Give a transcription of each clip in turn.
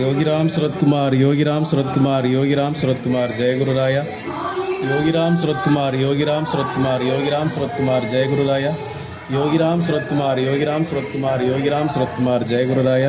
யோகிராம் சுரத்குமார் யோகிராம் சுரத்குமார் யோகிராம் சுரத்குமார் ஜெயகுருராய யோகிராம் சுரத்குமார் யோகிராம் சுரத்குமார் யோகிராம் சுரத்குமார் ஜெயகுருராய யோகிராம் சுரத்குமார் யோகிராம் சுரத்குமார் யோகிராம் சுரத்குமார் ஜெயகுருராய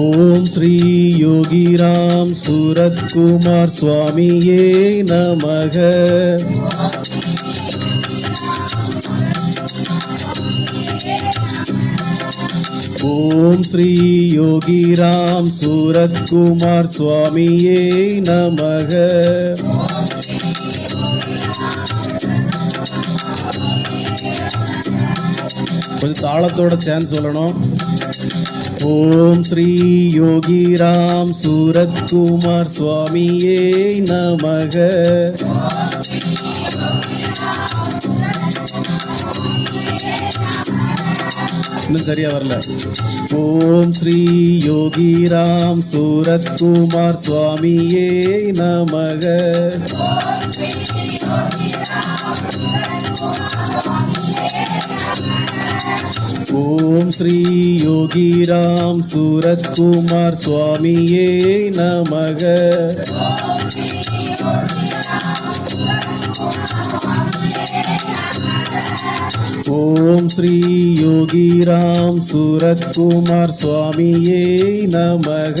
ஓம் ஸ்ரீ யோகிராம் சூரத்குமார் சுவாமியே நமக ஓம் ஸ்ரீ யோகிராம் சூரத்குமார் சுவாமியே நமக கொஞ்சம் தாளத்தோட சேன்ஸ் சொல்லணும். ஓம் ஸ்ரீ யோகி யோகிராம் சூரத்குமார் சுவாமியே நமக. இன்னும் சரியா வரல. ஓம் ஸ்ரீ யோகி யோகிராம் சூரத்குமார் சுவாமியே நமக. ओम श्री योगी राम सूरत कुमार स्वामी ये नमः। ओम श्री योगी राम सूरत कुमार स्वामी ये नमः।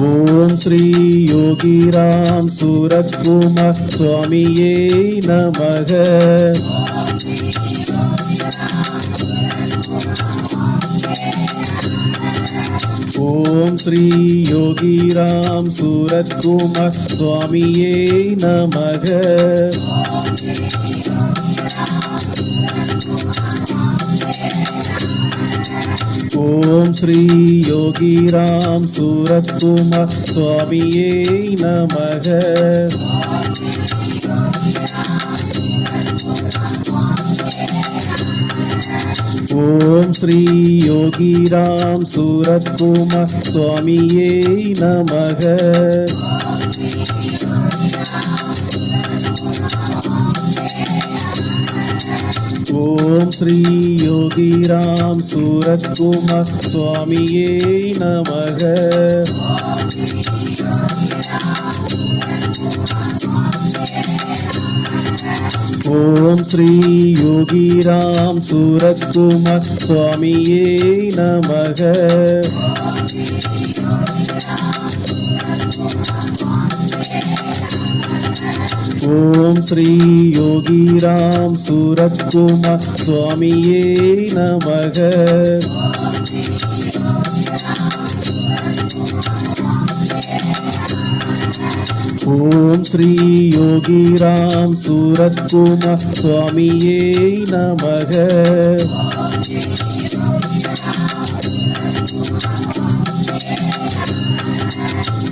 ओम श्री योगी राम सूरत कुमार स्वामी ये नमः। ओम श्री योगी राम सूरत कुमार स्वामी ये नमः। ओम श्री योगी राम सूरत कुमार स्वामी नमः। ओम श्री योगी राम सूरत कुमार स्वामी नमः। யோகிராம் சூரத்குமார் சுவாமியே நமக ஓம் ஸ்ரீ யோகிராம் சூரத்குமார் சுவாமியே நமக ஓம் ஸ்ரீ யோகிராம் சூரத்குமார் சுவாமியே நமக ஓம் ஸ்ரீ யோகிராம் சூரத்குமார் சுவாமியே நமக ஓம் ஸ்ரீ யோகிராம் சூரத்குமார் சுவாமியே நமக ஓம் ஸ்ரீ யோகிராம் சூரத்குமார் சுவாமியே நமக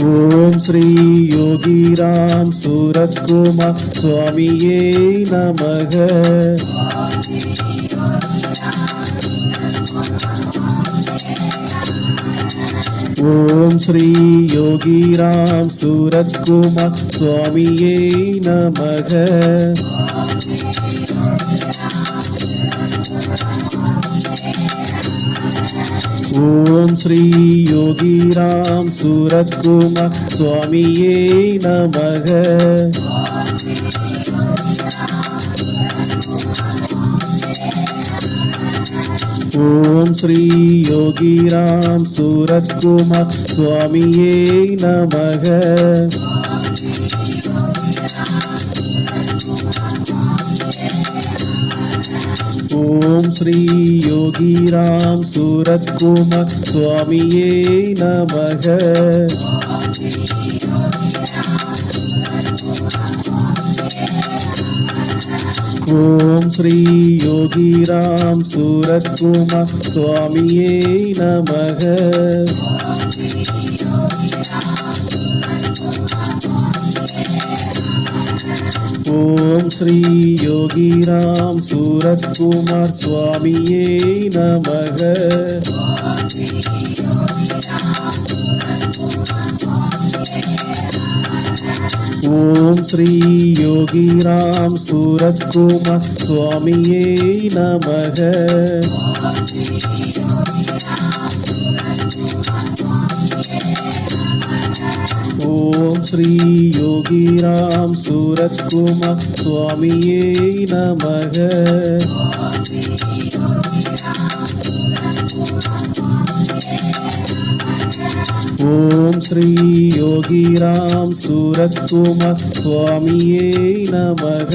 ஓம் ஸ்ரீ யோகிராம் சூரத்குமார் சுவாமியே நமக ஓம் ஸ்ரீ யோகிராம் சூரத்குமார் சுவாமியே நமக ஓம் ஸ்ரீ யோகிராம் சூரத்குமார் சுவாமியே நமக ஓம் ஸ்ரீ யோகிராம் சூரத்குமார் சுவாமியே நமக ஓம் ஸ்ரீ யோகிராம் சூரத்குமார் சுவாமியே நமக ஓம் ஸ்ரீ யோகிராம் சூரத்குமார் சுவாமியே நமக ஓம் ஸ்ரீ யோகிராம் சூரத்குமார் சுவாமியே நமக ஓம் ஸ்ரீ யோகிராம் சூரத்குமார் சுவாமியே நமக ஓம் ஸ்ரீ யோகிராம் சூரத்குமார் சுவாமியே நமக ஓம் ஸ்ரீ யோகிராம் சூரத்குமார் சுவாமியே நமக ஓம் ஸ்ரீ யோகிராம் சூரத்குமார் சுவாமியே நமக ஓம் ஸ்ரீ யோகிராம் சூரத்குமார் சுவாமியே நமக ஓம் ஸ்ரீ யோகிராம் சூரத்குமார் சுவாமியே நமக ஓம் ஸ்ரீ யோகிராம் சூரத்குமார் சுவாமியே நமக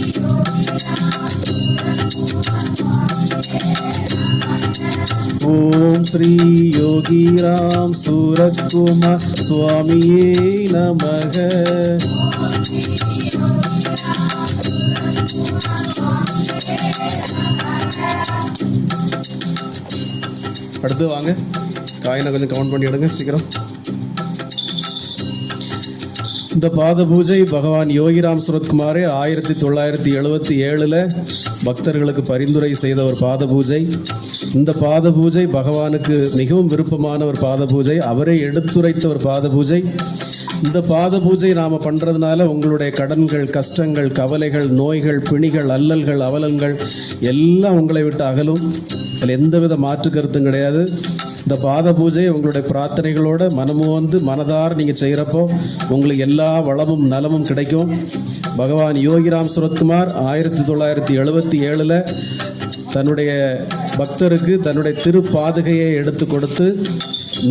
ஓம் ஸ்ரீ யோகிராம் சூரத்குமார் சுவாமியே நமக அடுத்து வாங்க. காயினை கொஞ்சம் கவுண்ட் பண்ணி எடுங்க சீக்கிரம். இந்த பாத பூஜை பகவான் யோகிராம் சுரத்குமாரே ஆயிரத்தி தொள்ளாயிரத்தி எழுபத்தி ஏழில் பக்தர்களுக்கு பரிந்துரை செய்த ஒரு பாத பூஜை இந்த பாத பூஜை பகவானுக்கு மிகவும் விருப்பமான ஒரு பாத பூஜை அவரே எடுத்துரைத்த ஒரு பாத பூஜை இந்த பாத பூஜை நாம் பண்ணுறதுனால உங்களுடைய கடன்கள் கஷ்டங்கள் கவலைகள் நோய்கள் பிணிகள் அல்லல்கள் அவலங்கள் எல்லாம் உங்களை விட்டு அகலும். அதில் எந்தவித மாற்று கருத்தும் கிடையாது. இந்த பாத பூஜை உங்களுடைய பிரார்த்தனைகளோட மனமும் வந்து மனதார நீங்கள் செய்கிறப்போ உங்களுக்கு எல்லா வளமும் நலமும் கிடைக்கும். பகவான் யோகிராம் சுரத்குமார் ஆயிரத்தி தொள்ளாயிரத்தி எழுபத்தி ஏழில் தன்னுடைய பக்தருக்கு தன்னுடைய திருப்பாதுகையை எடுத்து கொடுத்து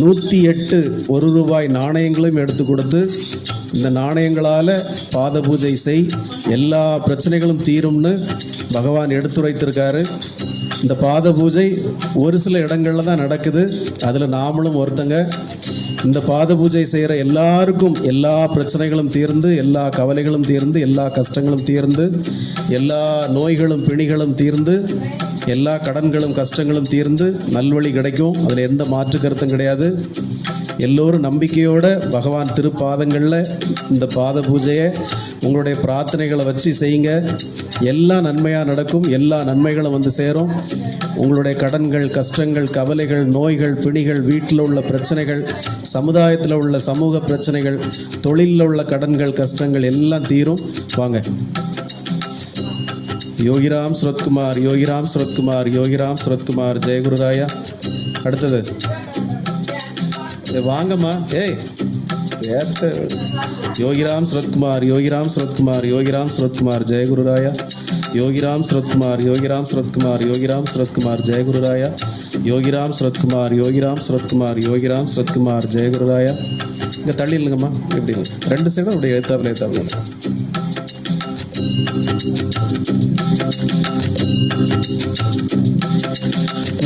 நூற்றி எட்டு ஒரு ரூபாய் நாணயங்களையும் எடுத்து கொடுத்து இந்த நாணயங்களால் பாத பூஜை செய் எல்லா பிரச்சனைகளும் தீரும்னு பகவான் எடுத்துரைத்திருக்காரு. இந்த பாத பூஜை ஒரு சில இடங்களில் தான் நடக்குது. அதில் நாமளும் ஒருத்தங்க இந்த பாத பூஜை செய்கிற எல்லாருக்கும் எல்லா பிரச்சனைகளும் தீர்ந்து எல்லா கவலைகளும் தீர்ந்து எல்லா கஷ்டங்களும் தீர்ந்து எல்லா நோய்களும் பிணிகளும் தீர்ந்து எல்லா கடன்களும் கஷ்டங்களும் தீர்ந்து நல்வழி கிடைக்கும். அதில் எந்த மாற்று கருத்தும் கிடையாது. எல்லோரும் நம்பிக்கையோட பகவான் திருப்பாதங்களில் இந்த பாத பூஜையை உங்களுடைய பிரார்த்தனைகளை வச்சு செய்யுங்க. எல்லா நன்மையாக நடக்கும். எல்லா நன்மைகளும் வந்து சேரும். உங்களுடைய கடன்கள் கஷ்டங்கள் கவலைகள் நோய்கள் பிணிகள் வீட்டில் உள்ள பிரச்சனைகள் சமுதாயத்தில் உள்ள சமூக பிரச்சனைகள் தொழிலில் உள்ள கடன்கள் கஷ்டங்கள் எல்லாம் தீரும். வாங்க. யோகிராம் சுரத்குமார் யோகிராம் சுரத்குமார் யோகிராம் சுரத்குமார் ஜெயகுருராயா அடுத்தது. வாங்கம்மா. ஏய். யோகிராம் சுரத்குமார் யோகிராம் சுரத்குமார் யோகிராம் சுரத்குமார் ஜெயகுருராயா யோகிராம் சுரத்குமார் யோகிராம் சுரத்குமார் யோகிராம் சுரத்குமார் ஜெயகுருராயா யோகிராம் சுரத்குமார் யோகிராம் சுரத்குமார் யோகிராம் சுரத்குமார் ஜெயகுருராயா இங்கே தள்ளி இல்லைங்கம்மா எப்படி இல்லை ரெண்டு சைடும் அப்படியே எழுத்தாப்பில் எழுத்தாப்பில்.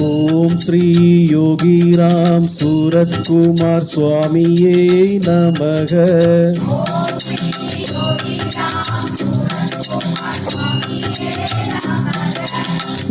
ஓம் ஸ்ரீ யோகிராம் சூரத்குமார் சுவாமியே நமக.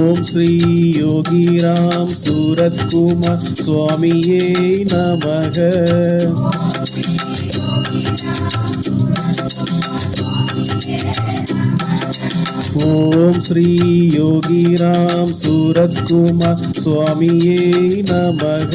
ஓம் ஸ்ரீ யோகிராம் சூரத்குமார் சுவாமியே நமக ஓம் ஸ்ரீ யோகிராம் சூரத்குமார் சுவாமியே நமக ஓம் ஸ்ரீ யோகிராம் சூரத்குமார் சுவாமியே நமக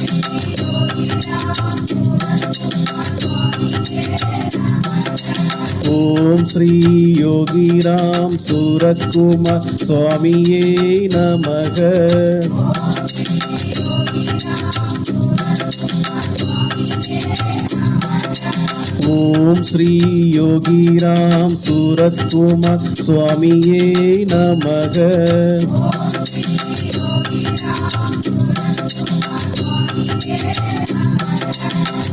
ஓம் ஸ்ரீ யோகி ராம் சூரக்குமார் சுவாமியே நமக. ஓம் ஸ்ரீ யோகி ராம் சூரத்குமார் சுவாமியே நமக.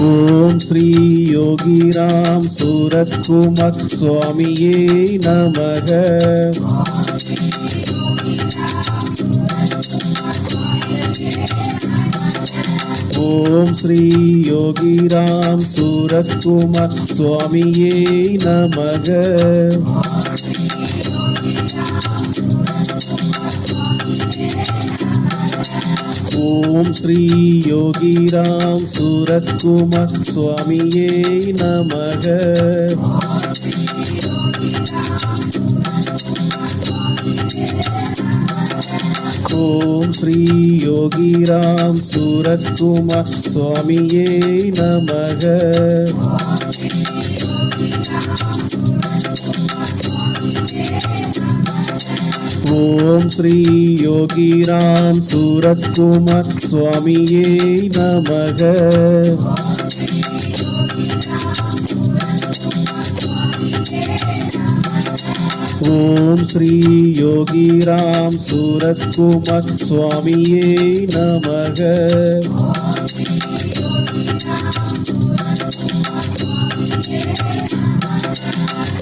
ஓம் ஸ்ரீ யோகிராம் சூரத்குமார் சுவாமியே நமக ஓம் ஸ்ரீ யோகிராம் சூரத்குமார் சுவாமியே நமக ஓம் ஸ்ரீ யோகிராம் சூரத்குமார் சுவாமியே நமக ஓம் ஸ்ரீ யோகிராம் சூரத்குமார் சுவாமியே நமக ஓம் ஸ்ரீ யோகிராம் சூரத்குமார் சுவாமியே நமக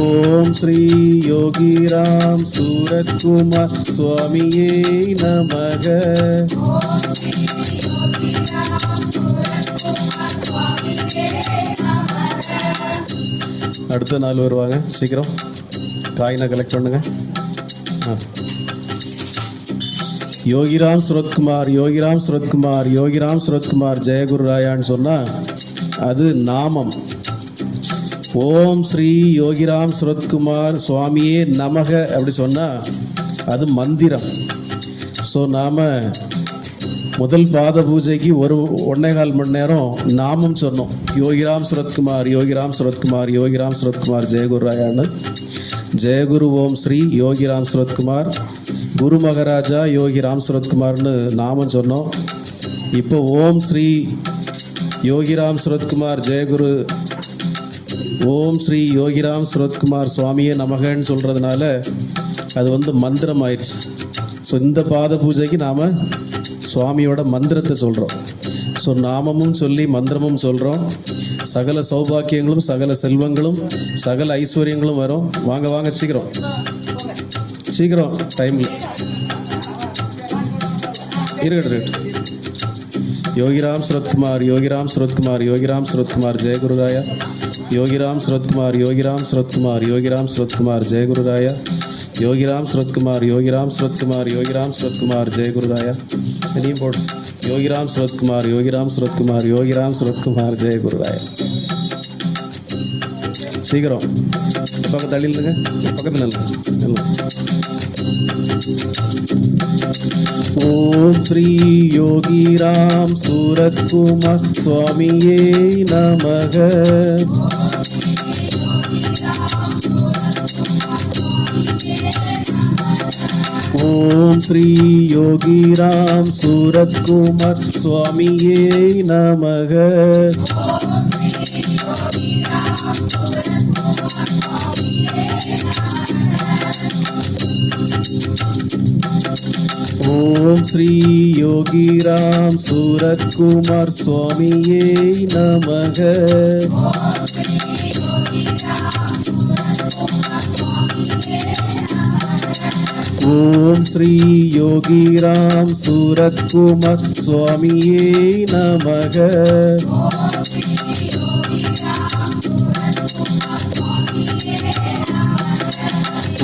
ஓம் ஸ்ரீ யோகிராம் சூரத்குமார் சுவாமியே நமக. அடுத்த நாள் வருவாங்க சீக்கிரம். காயினை கலெக்ட் பண்ணுங்க. யோகிராம் சுரத்குமார் யோகிராம் சுரத்குமார் யோகிராம் சுரத்குமார் ஜெயகுரு ராயான்னு சொன்னா அது நாமம். ஓம் ஸ்ரீ யோகிராம் சுரத்குமார் சுவாமியே நமக அப்படி சொன்னால் அது மந்திரம். ஸோ நாம் முதல் பாத பூஜைக்கு ஒரு ஒன்னே கால் மணி நேரம் நாமும் சொன்னோம். யோகிராம் சுரத்குமார் யோகிராம் சுரத்குமார் யோகிராம் சுரத்குமார் ஜெயகுரு ராயான்னு. ஜெயகுரு ஓம் ஸ்ரீ யோகிராம் சுரத்குமார். குரு மகாராஜா யோகிராம் சுரத்குமார்னு நாமும் சொன்னோம். இப்போ ஓம் ஸ்ரீ யோகிராம் சுரத்குமார் ஜெயகுரு ஓம் ஸ்ரீ யோகிராம் சுரத்குமார் சுவாமியே நமகன்னு சொல்கிறதுனால அது வந்து மந்திரம் ஆயிடுச்சு ஸோ இந்த பாத பூஜைக்கு நாம் சுவாமியோட மந்திரத்தை சொல்கிறோம் ஸோ நாமமும் சொல்லி மந்திரமும் சொல்கிறோம் சகல சௌபாக்கியங்களும் சகல செல்வங்களும் சகல ஐஸ்வர்யங்களும் வரும். வாங்க வாங்க சீக்கிரம். சீக்கிரம் டைமில் இருக்கட்டும் இருக்கட்டும் யோகிராம் சுரத்குமார் யோகிராம் சுரத்குமார் யோகிராம் சுரத்குமார் ஜெயகுருராயா योगिराम शरद कुमार योगिराम शरद कुमार योगिराम शरद कुमार जय गुरु राया। योगिराम शरद कुमार योगिराम शरद कुमार योगिराम शरद कुमार जय गुरु राया। वेरी इंपॉर्टेंट योगीराम शरद कुमार योगिराम शरद कुमार योगिराम शरद कुमार जय गुरु राया। सीकर पक दलिल पकड़ யோகிராம் சுரத்குமார் யோகிராம் சுரத்குமார் யோகிராம் சுரத்குமார் ஜெயகுருராய யோகிராம் சுரத்குமார் யோகிராம் சுரத்குமார் யோகிராம் சுரத்குமார் ஜெயகுருராய இதையும் போடு யோகிராம் சுரத்குமார் யோகிராம் சுரத்குமார் யோகிராம் சுரத்குமார் ஜெயகுருராய சீக்கிரம் இந்த பக்கம் தள்ளி இல்லைங்க பக்கத்தில் இல்லைங்க ஓம் ஸ்ரீ யோகிராம் சூரத்குமார் சுவாமியே நமக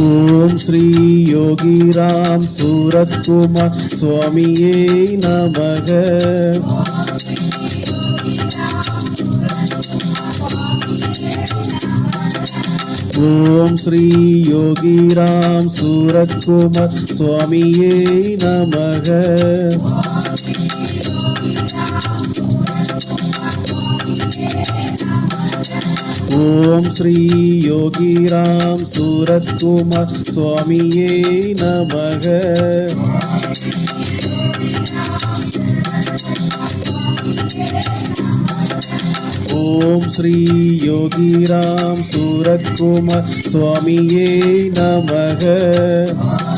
ஓம் ஸ்ரீ யோகிராம் சூரத்குமார் சுவாமியே நமக ஓம் ஸ்ரீ யோகிராம் சூரத்குமார் சுவாமியே நமக ॐ श्री योगीराम सूरत्कुमार कुमा नमः। ॐ श्री योगीराम सूरत् कुमा स्वामीये नमः।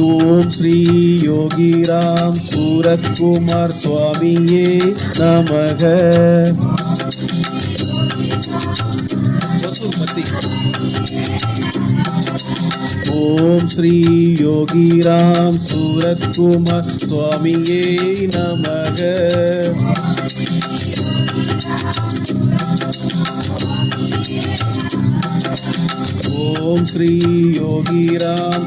ஓம் ஸ்ரீ யோகிராம் சூரத்குமார் சுவாமியே நமக ஓம் ஸ்ரீ யோகிராம் சூரத்குமார் சுவாமியே நமக ஓம் ஸ்ரீ யோகிராம்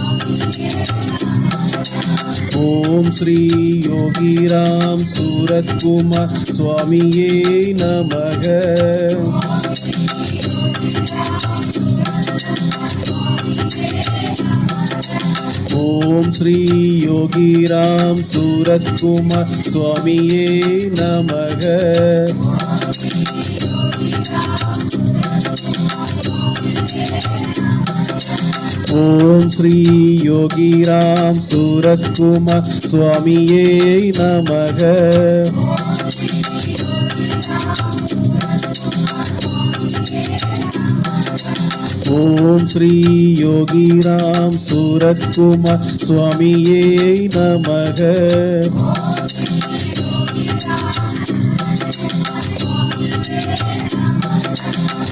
ஓம் ஸ்ரீ யோகிராம் சூரத்குமார் சுவாமியே நமக ஓம் ஸ்ரீ யோகிராம் சூரத்குமார் சுவாமியே நமக ஓம் ஸ்ரீ யோகிராம் சூரத்குமார் சுவாமியே நமக ஓம் ஸ்ரீ யோகிராம் சூரத்குமார் சுவாமியே நமக ஓம் ஸ்ரீ யோகிராம் சூரத்குமார் சுவாமியே நமக ஓம் ஸ்ரீ யோகிராம் சூரத்குமார் சுவாமியே நமக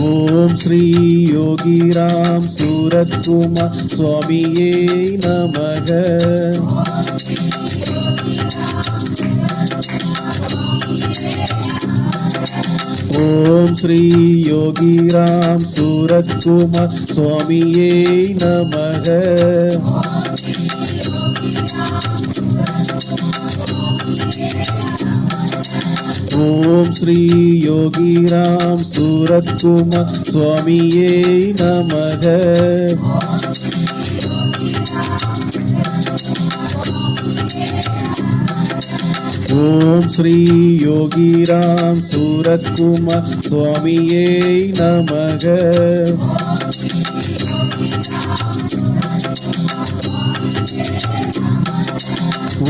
ஓம் ஸ்ரீ யோகிராம் சூரத்குமார் சுவாமியே நமக ஓம் ஸ்ரீ யோகிராம் சூரத்குமார் சுவாமியே நமக ஓம் ஸ்ரீ யோகிராம் சூரத்குமார் சுவாமியே நமக ஓம் ஸ்ரீ யோகிராம் சூரத்குமார் சுவாமியே நமக ஓம் ஸ்ரீ யோகிராம் சூரத்குமார் சுவாமியே நமக